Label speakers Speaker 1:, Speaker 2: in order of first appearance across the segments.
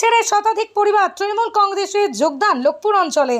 Speaker 1: ছেড়ে শতাধিক পরিবার তৃণমূল কংগ্রেসে যোগদান লোকপুর অঞ্চলে।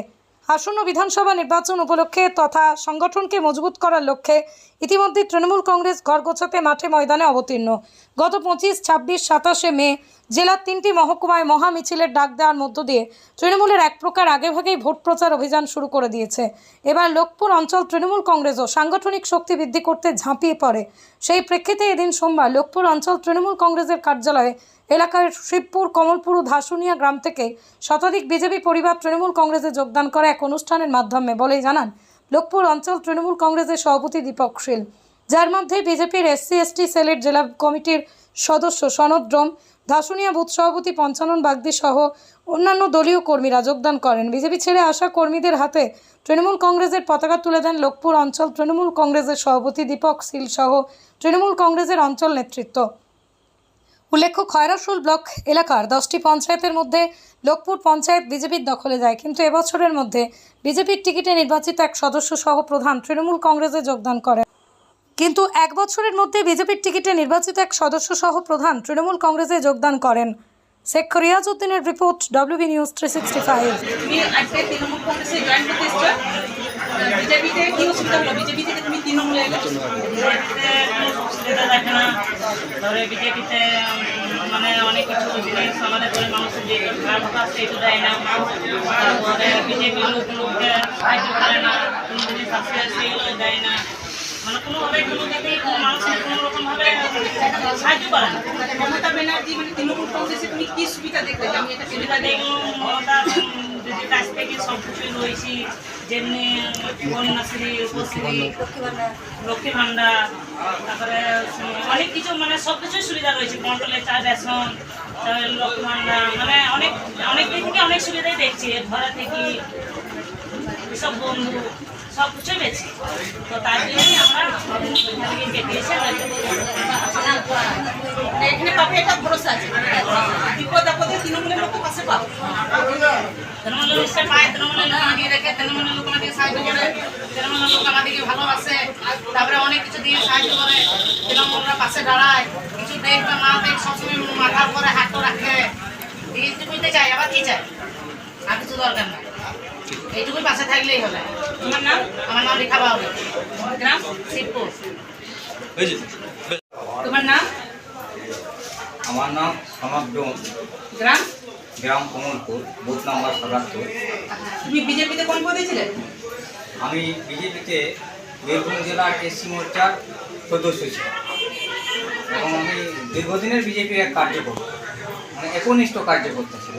Speaker 1: আসন্ন বিধানসভা নির্বাচন উপলক্ষে তথা সংগঠনকে মজবুত করার লক্ষ্যে ইতিমধ্যে তৃণমূল কংগ্রেস ঘর গোছাতে মাঠে ময়দানে অবতীর্ণ। গত পঁচিশ, ছাব্বিশ, সাতাশে মে জেলার তিনটি মহকুমায় মহা মিছিলের ডাক দেওয়ার মধ্য দিয়ে তৃণমূলের এক প্রকার আগেভাগেই ভোট প্রচার অভিযান শুরু করে দিয়েছে। এবার লোকপুর অঞ্চল তৃণমূল কংগ্রেসও সাংগঠনিক শক্তি বৃদ্ধি করতে ঝাঁপিয়ে পড়ে। সেই প্রেক্ষিতে এদিন সোমবার লোকপুর অঞ্চল তৃণমূল কংগ্রেসের কার্যালয়ে এলাকার শিবপুর, কমলপুর ও ধাসুনিয়া গ্রাম থেকে শতাধিক বিজেপি পরিবার তৃণমূল কংগ্রেসে যোগদান করে এক অনুষ্ঠানের মাধ্যমে বলেই জানান, লোকপুর অঞ্চল তৃণমূল কংগ্রেসের সভাপতি দীপক শীল। যার মধ্যে বিজেপির এসসি, এসটি, সেলের জেলা কমিটির সদস্য সনদ ড্রোম ধাসুনিয়া বুথ সভাপতি পঞ্চানন বাগদি সহ অন্যান্য দলীয় কর্মীরা যোগদান করেন। বিজেপি ছেড়ে আসা কর্মীদের হাতে তৃণমূল কংগ্রেসের পতাকা তুলে দেন লোকপুর অঞ্চল তৃণমূল কংগ্রেসের সভাপতি দীপক শীল সহ তৃণমূল কংগ্রেসের অঞ্চল নেতৃত্ব। উল্লেখ্য, খয়রাশুল ব্লক এলাকার দশটি পঞ্চায়েতের মধ্যে লোকপুর পঞ্চায়েত বিজেপির দখলে যায়, কিন্তু এবছরের মধ্যে বিজেপির টিকিটে নির্বাচিত এক সদস্য সহ প্রধান তৃণমূল কংগ্রেসে যোগদান করেন। কিন্তু এক বছরের মধ্যে বিজেপির টিকিটে নির্বাচিত এক সদস্য সহ প্রধান তৃণমূল কংগ্রেসে যোগদান করেন। শেখ রিয়াজ উদ্দিনের report WB news three sixty five
Speaker 2: মানে কোনোভাবে কোনো দিকেই কোনো মানুষের কোনো রকমভাবে সাহায্য করে না।
Speaker 3: মমতা ব্যানার্জি মানে তৃণমূল কংগ্রেসে তুমি কি সুবিধা দেখলে? যে আমি এটা
Speaker 2: সুবিধা দেখলাম মমতা দিদির কাছ থেকে সব কিছুই রয়েছি যেমনি কন্যাশ্রী উপশ্রী লক্ষ্মী ভাণ্ডার তারপরে অনেক কিছু মানে সব কিছুই সুবিধা রয়েছে। কন্ট্রোলের চা রেশন লক্ষ্মী ভাণ্ডার মানে অনেক অনেক দিক থেকে অনেক সুবিধাই দেখছি ঘরে থেকে সব বন্ধু, সব কিছুই পেয়েছি তো তার জন্যই আমরা
Speaker 3: এখানে পাবে এটা ভরসা আছে। বিপদ আপদে তৃণমূলের লোক পাশে পাবো।
Speaker 2: তৃণমূলের লোককে পায়, তৃণমূলের লোক তৃণমূলের লোক আমাদেরকে সাহায্য করে, তৃণমূলের লোক আমাদেরকে ভালোবাসে, তারপরে অনেক কিছু দিয়ে সাহায্য করে, তৃণমূলরা পাশে দাঁড়ায়, কিছু দেখ বা না দেখ, সবসময় মাথার উপরে হাত রাখে। এইটুকুইতে চাই, আবার কি চাই? আর কিছু দরকার না এইটুকুই পাশে থাকলেই হবে।
Speaker 3: তোমার নাম?
Speaker 2: আমার নাম রেখা বাবু
Speaker 3: গ্রাম?
Speaker 2: শিবপুর।
Speaker 3: তোমার নাম?
Speaker 4: আমার নাম
Speaker 3: গ্রাম?
Speaker 4: গ্রাম কমলপুর বুথ নাম্বার সাতাত্তর।
Speaker 3: তুমি বিজেপিতে কোন পদে ছিলে?
Speaker 4: আমি বিজেপিতে বীরভূম জেলার এসসি মোর্চার সদস্য ছিলাম। এবং আমি দীর্ঘদিনের বিজেপির এক কার্যকর্তা মানে একনিষ্ঠ কার্যকর্তা ছিল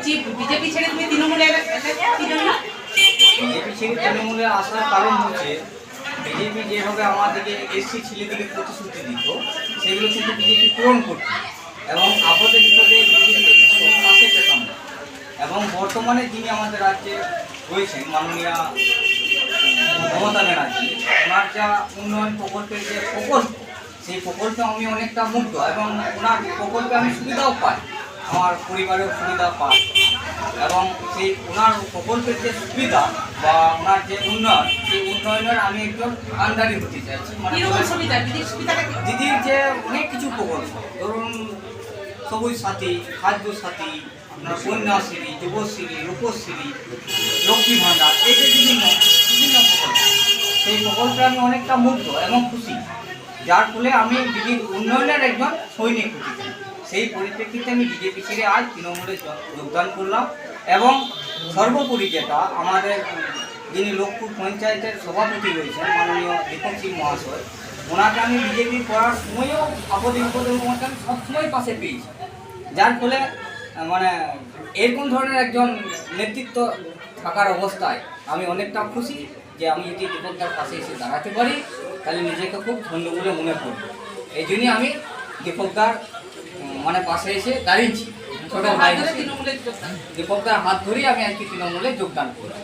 Speaker 3: বলছি বিজেপি ছেড়ে তুমি তৃণমূলে
Speaker 4: বিজেপি ছেড়ে তৃণমূলে আসার কারণ হচ্ছে বিজেপি যেভাবে আমাদেরকে এসসি ছেলেদেরকে প্রতিশ্রুতি দিত, সেগুলো কিন্তু বিজেপি পূরণ করত। এবং আপদে বিপদে বিজেপিকে পাশে পেতাম না। এবং বর্তমানে যিনি আমাদের রাজ্যে রয়েছেন, মাননীয় মমতা ব্যানার্জি, ওনার যা উন্নয়ন প্রকল্পের যে প্রকল্প, সেই প্রকল্পে আমি অনেকটা মুগ্ধ এবং ওনার প্রকল্পে আমি সুবিধাও পাই। আমার পরিবারেও সুবিধা পাই এবং সেই ওনার প্রকল্পের যে সুবিধা বা ওনার যে উন্নয়ন সেই উন্নয়নের আমি একজন আন্ডারি হতে চাইছি। মানে দিদির যে অনেক কিছু প্রকল্প ধরুন সবুজ সাথী খাদ্য সাথী আপনার কন্যাশ্রী যুবশ্রী রূপশ্রী লক্ষ্মী ভাণ্ডার এই যে বিভিন্ন বিভিন্ন প্রকল্প। সেই প্রকল্পে আমি অনেকটা মুগ্ধ এবং খুশি। যার ফলে আমি দিদির উন্নয়নের একজন সৈনিক হতে চাই। সেই পরিপ্রেক্ষিতে আমি বিজেপি ছেড়ে আজ তৃণমূলে যোগদান করলাম এবং সর্বোপরি যেটা আমাদের যিনি লোকপুর পঞ্চায়েতের সভাপতি রয়েছেন মাননীয় দীপক সিং মহাশয়, ওনাকে আমি বিজেপি করার সময়ও আপদে বিপদের ওনাকে আমি সবসময় পাশে পেয়েছি। যার ফলে মানে এরকম ধরনের একজন নেতৃত্ব থাকার অবস্থায় আমি অনেকটা খুশি যে আমি যদি দীপকদার পাশে এসে দাঁড়াতে পারি। তাহলে নিজেকে খুব ধন্য বলে মনে করব। এই জন্যই আমি দীপকদার মানে পাশে এসে দাঁড়িয়েছি। ছোট ভাই দীপকদার হাত ধরেই আমি আজকে তৃণমূলে যোগদান করি